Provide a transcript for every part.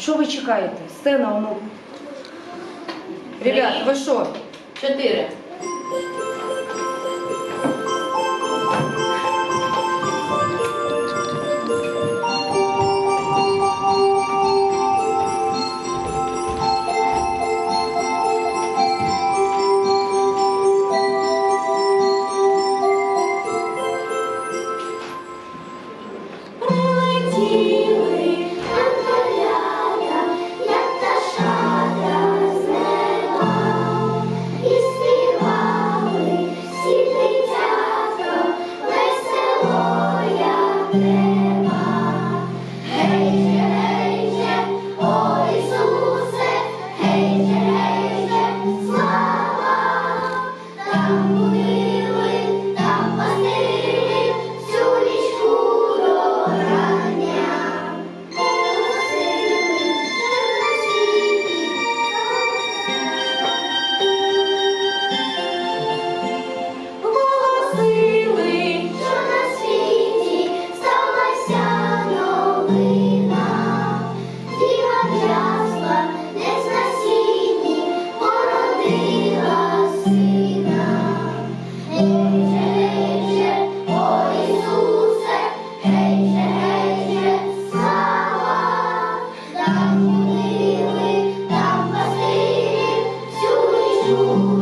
що ви чекаєте? Сцена, ну. Ребят, ви що? Чотири.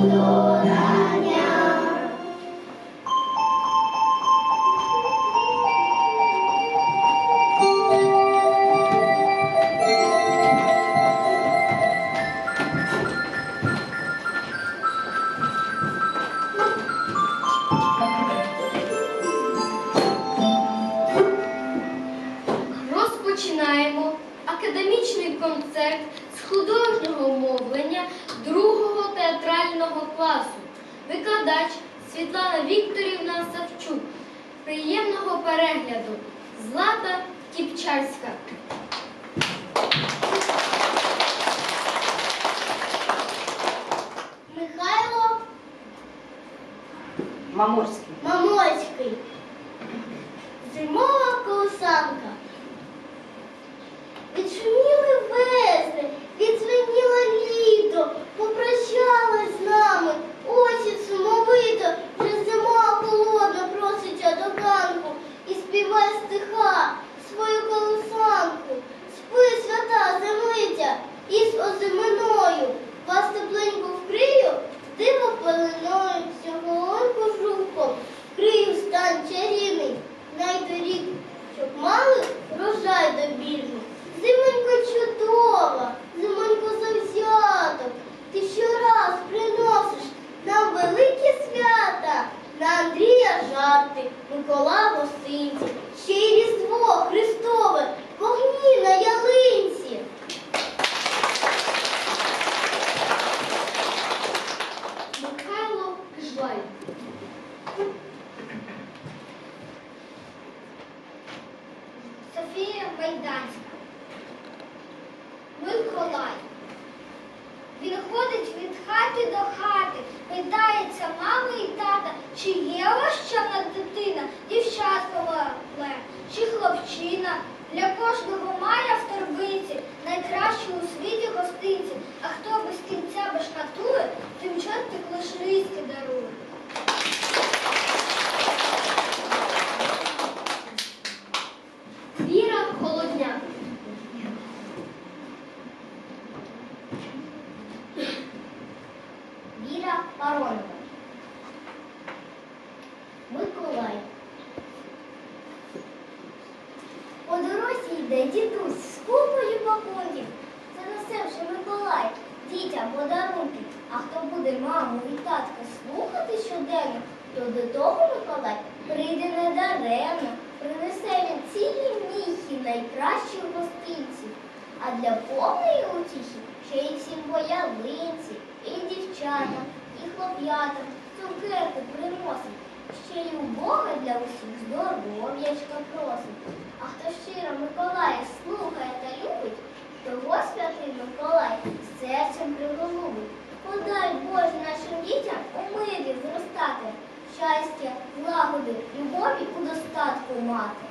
Ніч перегляду. Злата Кіпчарська. Михайло Маморський. Вас вкрию, диво пеленою, сьогоднку жуком, крию стан чарівний, найде рік, щоб мали врожай добірний. Зимонько чудова, зимонько завзяток, ти щораз приносиш нам великі свята, на Андрія жарти, Микола гостинці, ще й Різдво Христове, вогні на ялинці. Михайло Софія Майданська. Миколай. Він ходить від хати до хати, питається мами і тата, чи є чарна дитина, дівчатка мале, чи хлопчина. Для кожного має в торбиці найкращу у світі гостинці, а хто без кінця башкатує, тим чортик лиш листя дарує. Віра Холодняк. Віра Воронова. Миколай. По дорозі йде дідусь з купою пакунків. Занесевши Миколай дітям подарунки. А хто буде маму і татка слухати щоденно, то до того Миколай прийде недаремно. Принесе він цілі міхи найкращі гостинці. А для повної утіхи ще й всім по ялинці, і дівчатам, і хлоп'ятам цукерки приносить. Ще й у Бога для усіх здоров'ячка просить. А хто щиро Миколая слухає та любить, того святий Миколай серцем приголубить. Подай Боже нашим дітям у мирі зростати, щастя, злагоди, любові у достатку мати.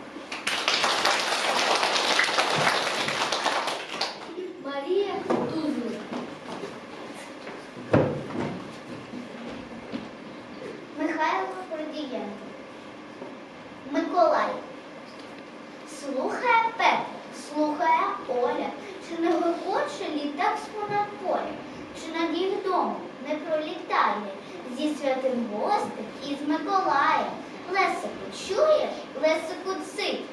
Слухає Пеп, слухає Оля, чи не гуркоче літак з понад поля, чи над їх домом не пролітає зі святим гостем із Миколаєм. Лесику чуєш, Лесику цить,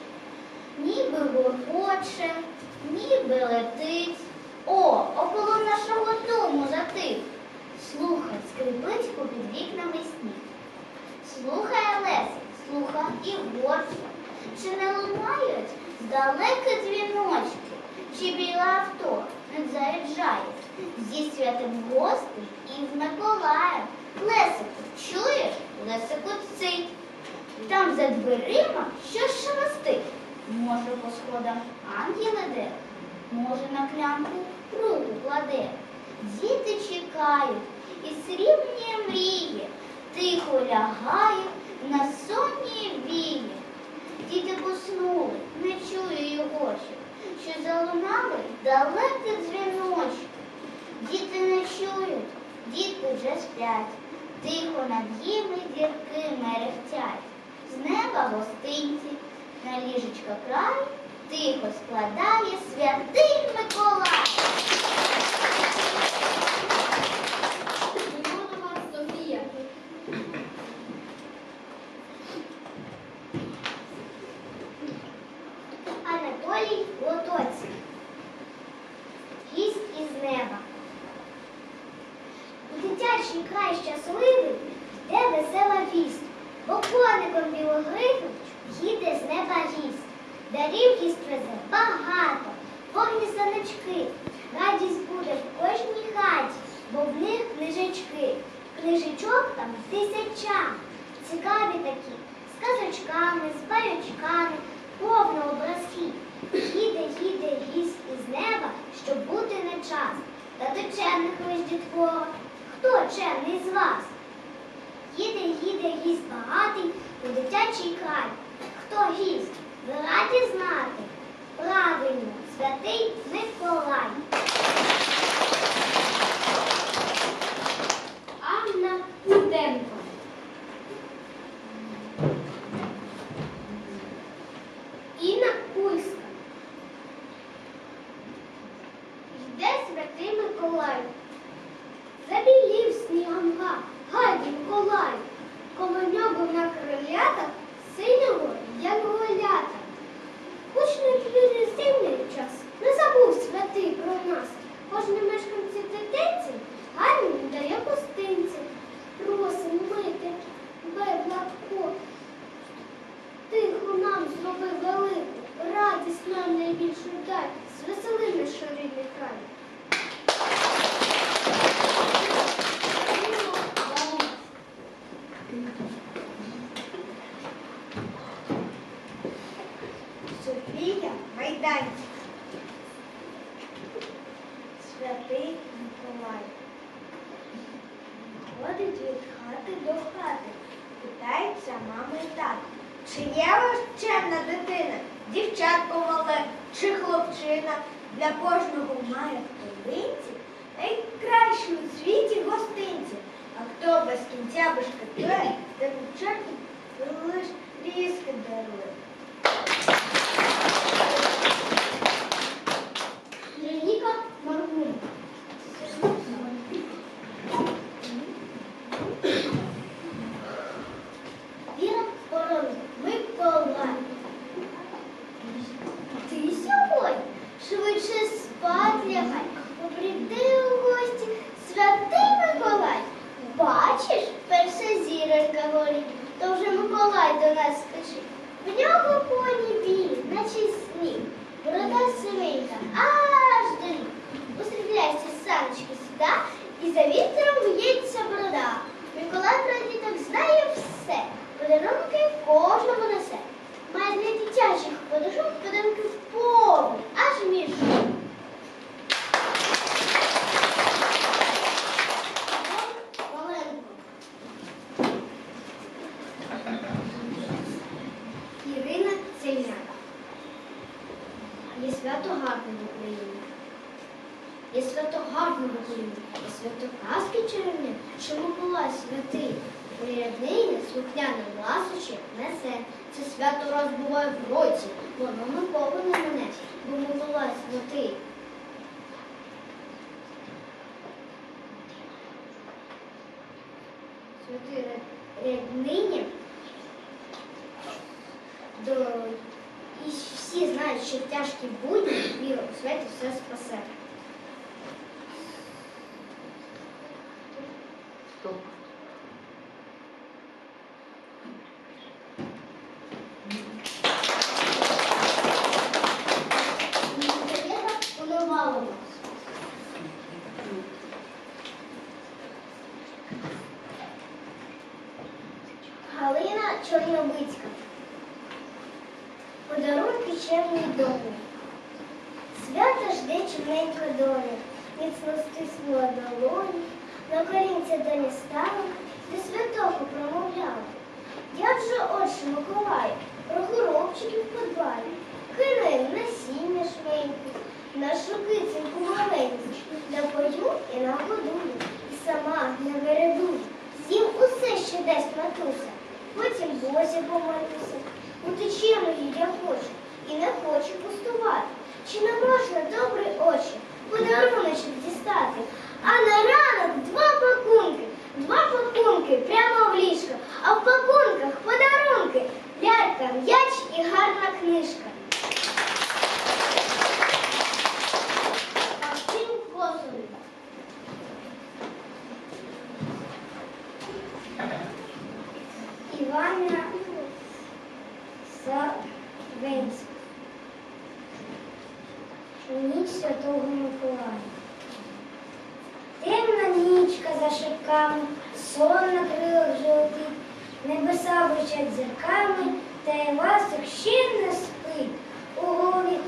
ніби гуркоче, ніби летить. О, около нашого дому затих. Слухай, скрипить попід вікнами сніг. Слухає Лесик, слухає і горська. Чи не лунають здалеки дзвіночки, чи біле авто не заїжджає зі святим гостем і з Миколаєм. Лесику, чуєш? Лесику цить. Там за дверима щось шелестить. Може, по сходам ангел іде, може, на клямку руку кладе. Діти чекають і срібні мрії, тихо лягають на сонні вії. Діти поснули, не чую його що залунали далекі дзвіночки. Діти не чують, діти вже сплять, тихо над їми дірки мерехтять. З неба гостинці, на ліжечка край, тихо складає святий Миколай. Лимонова Софія. Анатолій Лотоцький. Гість із неба. У дитячий край щасливий йде весела вість, бо коником білогрифом їде з неба гість. Дарів гість везе багато, повні. Радість буде в кожній хаті, бо в них книжечки. Книжечок там тисяча. Цікаві такі, з казочками, з баячками, повно образків. Їде, їде гість із неба, щоб бути не час. Та до чемних лиш дітвора. Хто чемний з вас? Їде, їде гість багатий у дитячий край. Хто гість? Ви раді знати? Правильно, святий Миколай. Анна Куденко. Інна Кульська. Йде святий Миколай. Забілів снігом га, гаді Миколай. Коло нього на крилятах синього янголята. Хоч не твірі зимний час, не забув святий про нас. Кожний мешканці дитинці гарні дає гостинці. Просим мити бедладко. Тихо нам зроби велику, радість нам найбільшу дай, звесели наш рідний край. Софія Майданчик. Святий Миколай. Ходить від хати до хати, питається мама і тато. Чи є ваш чемна дитина, дівчатко мале чи хлопчина? Для кожного має в полинці найкращі у світі гостинці. А хто без кінця бешкетує, тим чертом лиш дарує. Вероніка. Віра Воронка, Миколай. Ти сьогодні швидше спать лягай, бо прийди у гості святий Миколай. Бачиш, перша зіронька горить, то вже Миколай до нас спішить. В нього коні білі, наче сніг, борода сивенька, аж до ніг. Устріляйся саночки сюди, і за вітром в'ється борода. Миколай про діток знає все, подарунки кожному несе. Має для дитячих подушок подарунки повні, аж мішок. Маленько. Ірина Цельняк. Є свято гарне в Україні. Є свято в Україні. Є свято казки чарівні, що Миколай святий. Ряднині слухняне ласощі несе. Це свято раз буває в році, воно нікого не мене, бо Миколай святий. святій ряднині. І всі знають, що тяжкі будні віра у святі все спасе. Стоп. Віра понувала нас. Галина Чорнобицька. Подарунки чемній долі. Свята жде чорненька доля, міцно стиснула долоні, на колінця далі стала, до святого промовляла. Як же отче Миколаю, про горобчиків подбаю, кине насіння швейку, нашу киценьку маленьку, напою і нагодую, і сама не вередую. З'їм усе, що дасть матуся, потім босі помолюся. Бути чемною я хочу і не хочу пустувати. Чи не можна добрий очі подаруночок дістати? А на ранок два пакунки, два пакунки прямо в ліжко, а в пакунках подарунки, лялька, м'яч і гарна книжка. Максим Косовий. Івана Савенська. Ніч Святого Миколая. Темна нічка за шибками, сон на крилах жовтить, небеса вичать зірками, та й ласик ще не спить. У голові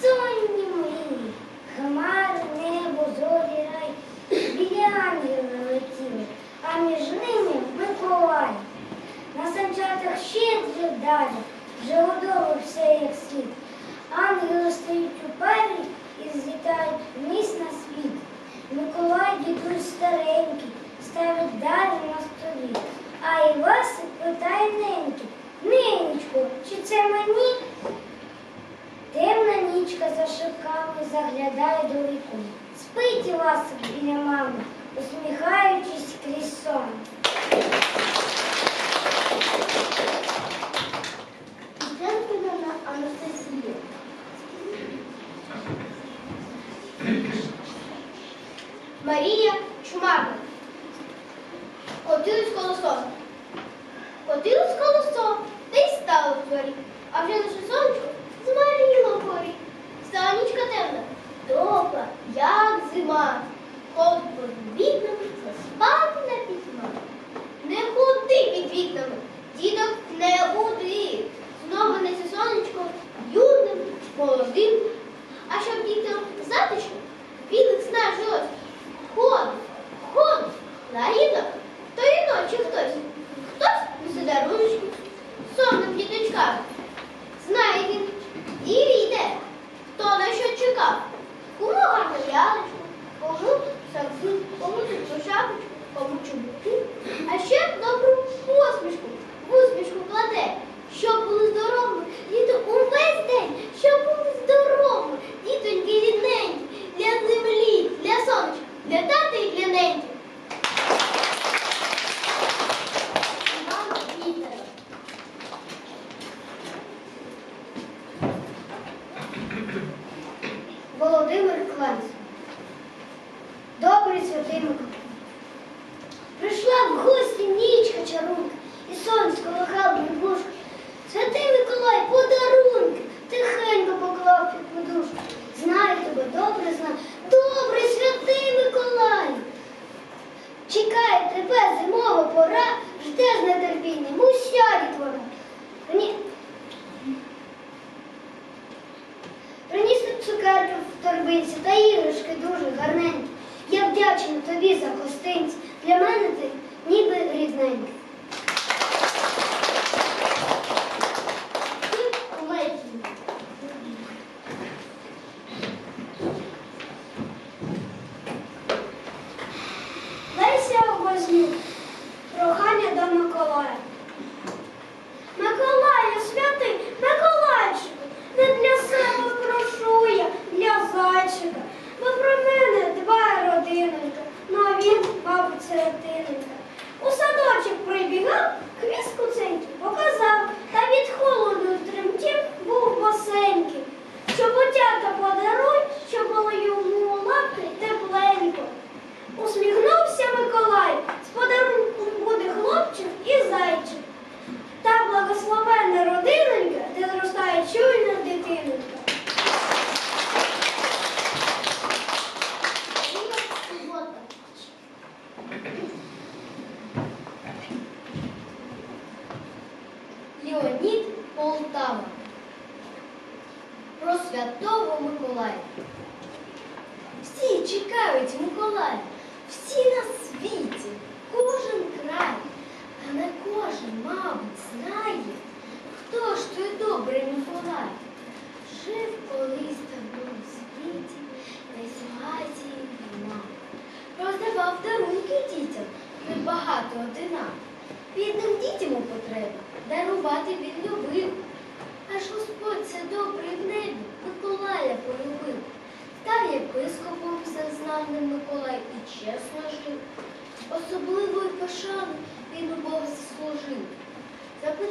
сонні мрії, хмари, небо, зорі, рай, біля ангели летіли, а між санчатах щедрі далі, вже готово все як слід. Ангели стоять у парі і злітають вниз на світ. Миколай дідусь старенький, ставить дари на столі. А Івасик питає неньки, ненечко, чи це мені? Темна нічка за шибками заглядає до віку. Спить Івасик біля мами, усміхаючись крізь сон. Марія Чумака. Котилось колесо. Котилось колесо, та й стало в дворі. А вже наше сонечко змаріло вгорі. Стала нічка темна, топла, як зима. Кот під вікнами заспав на пітьма. Не ходи під вікнами, дідок не буди. Знову несе сонечко юним, молодим. А щоб дітям затишно, білих снажилось. Ходить, ходить, наїдок, то і ночі хтось. Хтось несе даруночки, сонним діточкам. Добрий святий Миколай.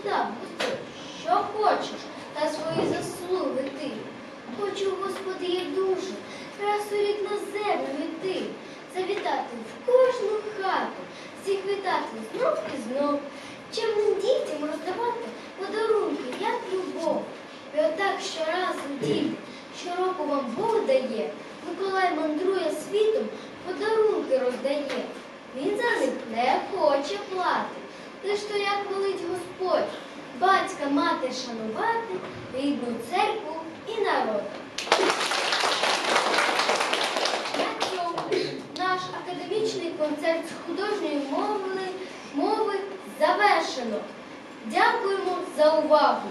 Запитав Господь, що хочеш, та свої заслуги ти. Хочу, Господи, я дуже, раз у рік на землю йти, завітати в кожну хату, всіх вітати знов і знов, чимним дітям роздавати подарунки, як любов. І отак щоразу дім, щороку вам Бог дає, Миколай мандрує світом, подарунки роздає. Він за них не хоче плати, лиш то як велить Господь, батька мати шанувати, рідну церкву і народ. На цьому наш академічний концерт з художньої мови, мови завершено. Дякуємо за увагу.